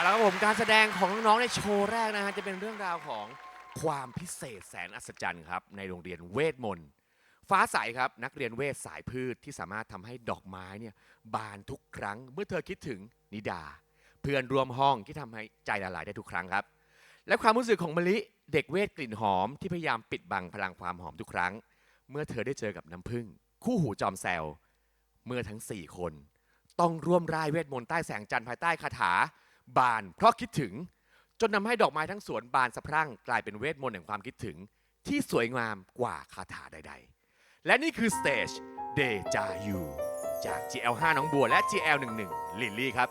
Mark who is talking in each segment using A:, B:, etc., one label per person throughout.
A: เอาละครับผมการแสดงของน้องๆในโชว์แรกนะฮะจะเป็นเรื่องราวของความพิเศษแสนอัศจรรย์ครับในโรงเรียนเวทมนต์ฟ้าใสครับนักเรียนเวทสายพืชที่สามารถทำให้ดอกไม้เนี่ยบานทุกครั้ง เมื่อเธอคิดถึงนิดา เพื่อนร่วมห้องที่ทำให้ใจละลายได้ทุกครั้งครับ และความรู้สึกของมะลิเด็กเวทกลิ่นหอมที่พยายามปิดบังพลังความหอมทุกครั้ง เมื่อเธอได้เจอกับน้ำผึ้งคู่หูจอมแซวเมื่อทั้งสี่คน ต้องร่วมร่ายเวทมนต์ใต้แสงจันทร์ภายใต้คาถา บานเพราะคิดถึง จนทำให้ดอกไม้ทั้งสวนบานสะพรั่งกลายเป็นเวทมนต์แห่งความคิดถึง ที่สวยงามกว่าคาถาใด ๆ และนี่คือสเตจเดจายูจาก GL5 น้องบัวและ GL11 ลิลลี่ครับ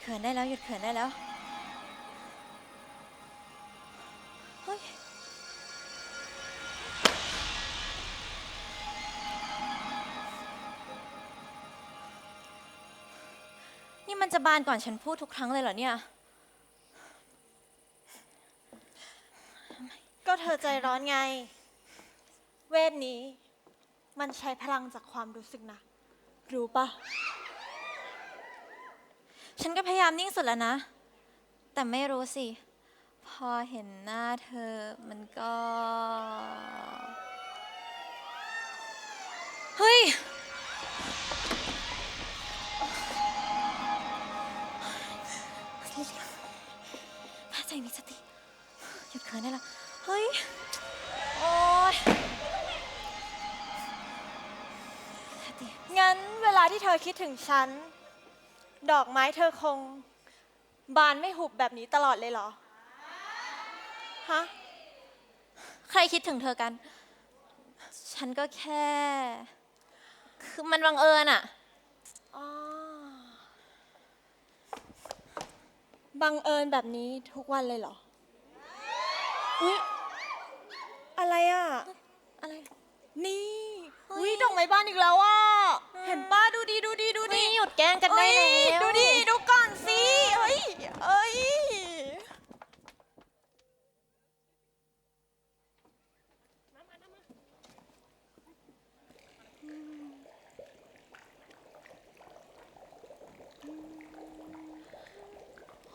B: เขินได้แล้วหยุดเขินได้แล้วเฮ้ยนี่มันจะบานก่อนฉันพูดทุกครั้งเลยเหรอเนี่ย
C: ก็เธอใจร้อนไง เวทนี้ มันใช้พลังจากความรู้สึกนะ รู้ปะ
B: ฉันก็พยายามนิ่งสุดแล้วนะ แต่ไม่รู้สิ พอเห็นหน้าเธอมันก็ เฮ้ยถ้าใจมีสติ หยุดเขินได้แล้ว เฮ้ย โอ๊ยสติ
C: งั้นเวลาที่เธอคิดถึงฉัน ดอกไม้เธอคง บานไม่หุบแบบนี้ตลอดเลยเหรอ ฮะ
B: ใครคิดถึงเธอกัน ฉันก็แค่ คือมันบังเอิญอะ
C: อ๋อบังเอิญแบบนี้ทุกวันเลยเหรอ อุ๊ย อะไรอะ
B: อะไร
C: นี่
B: เฮ้ย
C: อุ๊ยดอกไม้บานอีกแล้วอะ เห็นป้าดูดีดูดี ดูดี
B: นี่หยุดแกล้งกันได้
C: เอ้ย
B: แล้ว
C: ดูดิ ดูก่อนสิเอ้ยเอ้ย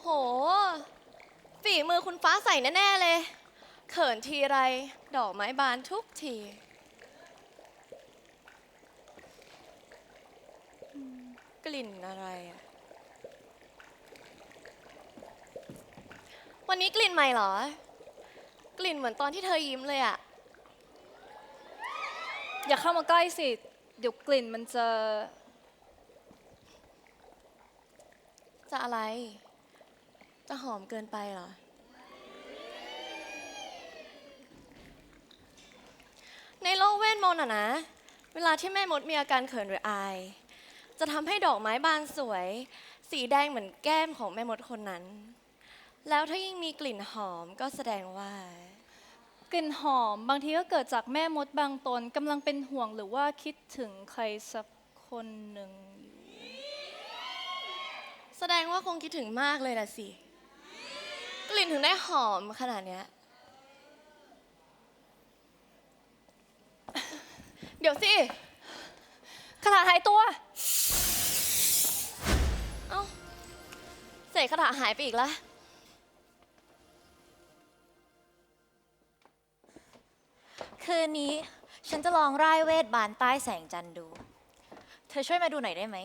D: โห ฝีมือคุณฟ้าใสแน่ ๆ เลย เขินทีไร ดอกไม้บานทุกทีอืมก ลิ่นอะไรอะวันนี้กลิ่นใหม่เหรอ กลิ่นเหมือนตอนที่เธอยิ้มเลยอะ
E: อย่าเข้ามาใกล้สิ เดี๋ยวกลิ่นมันจะ
D: จะอะไร จะหอมเกินไปเหรอ ในโลกเวทมนต์อะนะ เวลาที่แม่มดมีอาการเขินหรืออาย จะทำให้ดอกไม้บานสวย สีแดงเหมือนแก้มของแม่มดคนนั้น แล้วถ้ายิ่งมีกลิ่นหอมก็แสดงว่า
E: กลิ่นหอมบางทีก็เกิดจากแม่มดบางตนกำลังเป็นห่วงหรือว่าคิดถึงใครสักคนหนึ่งอยู่
D: แสดงว่าคงคิดถึงมากเลยล่ะสิกลิ่นลิ่นถึงได้หอมขนาดเนี้ย เดี๋ยวสิ
E: กระดาษหายตัว
D: เอ้าเศษกระดาษหายไปอีกแล้ว
B: คืนนี้ฉันจะลองร่ายเวทบานใต้แสงจันทร์ดู เธอช่วยมาดูหน่อยได้ไหม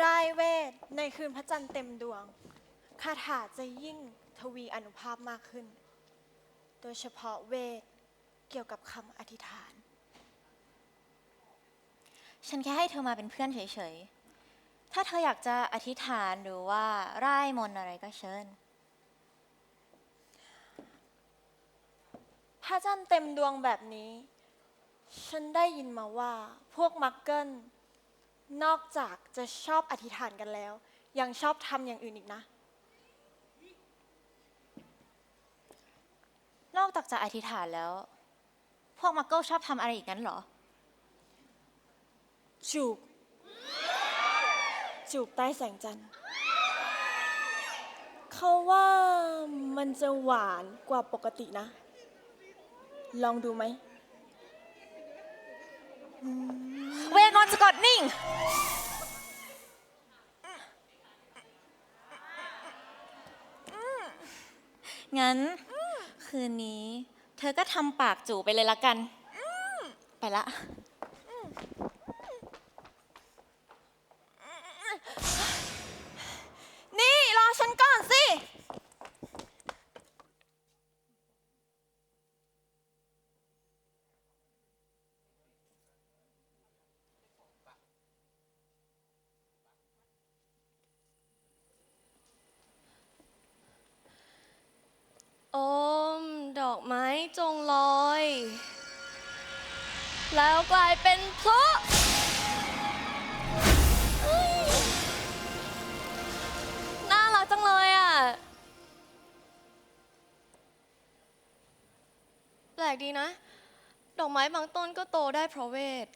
C: ได้เวทในคืนพระจันทร์เต็มดวง คาถาจะยิ่งทวีอนุภาพมากขึ้น โดยเฉพาะเวทเกี่ยวกับคำอธิษฐาน
B: ฉันแค่ให้เธอมาเป็นเพื่อนเฉยๆ ถ้าเธออยากจะอธิษฐานหรือว่าร่ายมนต์อะไรก็เชิญ
C: พระจันทร์เต็มดวงแบบนี้ ฉันได้ยินมาว่าพวกมักเกิลนอกจากจะชอบอธิษฐานกันแล้ว ยังชอบทำอย่างอื่นอีกนะ
B: นอกจากจะอธิษฐานแล้ว พวกมักเกิลชอบทำอะไรอีกนั้นเหรอ
C: จูบ จูบใต้แสงจันทร์เขาว่ามันจะหวานกว่าปกตินะ ลองดูไหม
B: เวทมนสะกดนิ่งงั้น คืนนี้ เธอก็ทำปากจู่ไปเลยละกัน ไปละ
C: นี่ รอฉันก่อนสิ
D: โอม ด อกไม้จงลอย แล้วกลายเป็นพลุน่ารักจังเลยอะ แปลกดีนะ ดอกไม้บางต้นก็โตได้เพราะเวท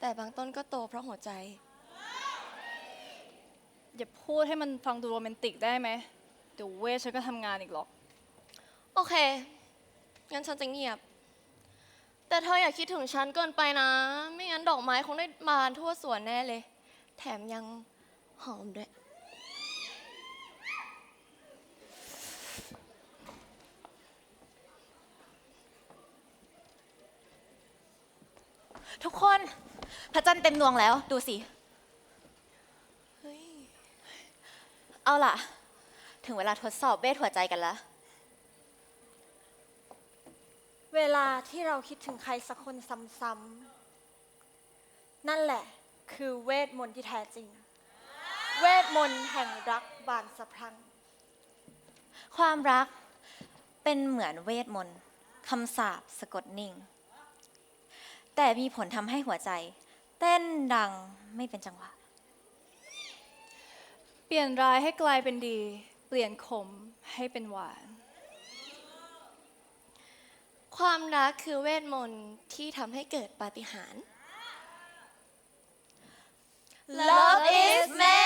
D: แต่บางต้นก็โตเพราะหัวใจ
E: อย่าพูดให้มันฟังดูโรแมนติกได้ไหมเดี๋ยวเวทฉันก็ทำงานอีกหรอก
D: โอเค งั้นฉันจะเงียบ แต่เธออย่าคิดถึงฉันเกินไปนะ ไม่งั้นดอกไม้คงได้บานทั่วสวนแน่เลย แถมยังหอมด้วย
B: ทุกคนพระจันทร์เต็มดวงแล้ว ดูสิ
D: เฮ้ย
B: เอาล่ะ ถึงเวลาทดสอบเวทหัวใจกันแล้ว
C: เวลาที่เราคิดถึงใครสักคนซ้ำๆ นั่นแหละคือเวทมนต์ที่แท้จริง เวทมนต์แห่งรักบานสะพรั่ง
B: ความรักเป็นเหมือนเวทมนต์คำสาปสะกดนิ่ง แต่มีผลทำให้หัวใจ เต้นดังไม่เป็นจังหวะ
E: เปลี่ยนร้ายให้กลายเป็นดี เปลี่ยนขมให้เป็นหวาน
D: ความรักคือเวทมนต์ที่ทำให้เกิดปาฏิหาริย์
B: Love is magic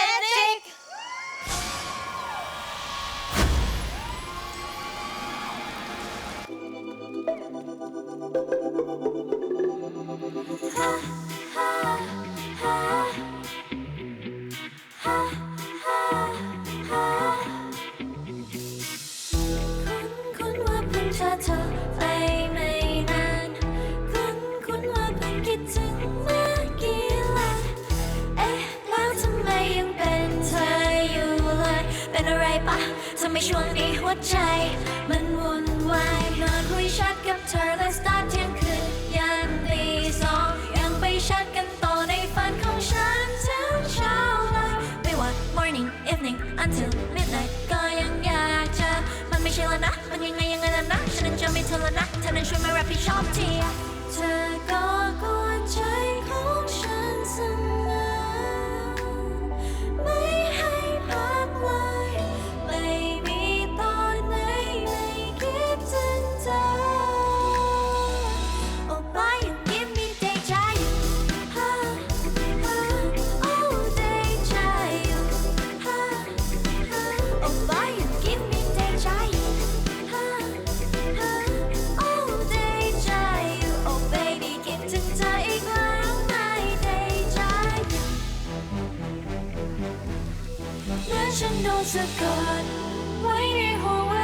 B: ไมช่วงนี้หัวใจ มันวุ่นวายนอนคุยแชทกับเธอและสตาร์ทเที่ยงคืนยันตีสองยังไปแชทกันต่อในฝันของฉันถึงเช้าเลยไม่ว่า morning evening until midnight ก็ยังอยากจะมันไม่ใช่แล้วนะ มันยังไงยังไงแล้วนะ ฉันนั้นจะไม่เธอแล้วนะเธอนั้นช่วยมารับผิดชอบทีเธอก็กวนใจของฉัน
F: Nation knows a God, mighty who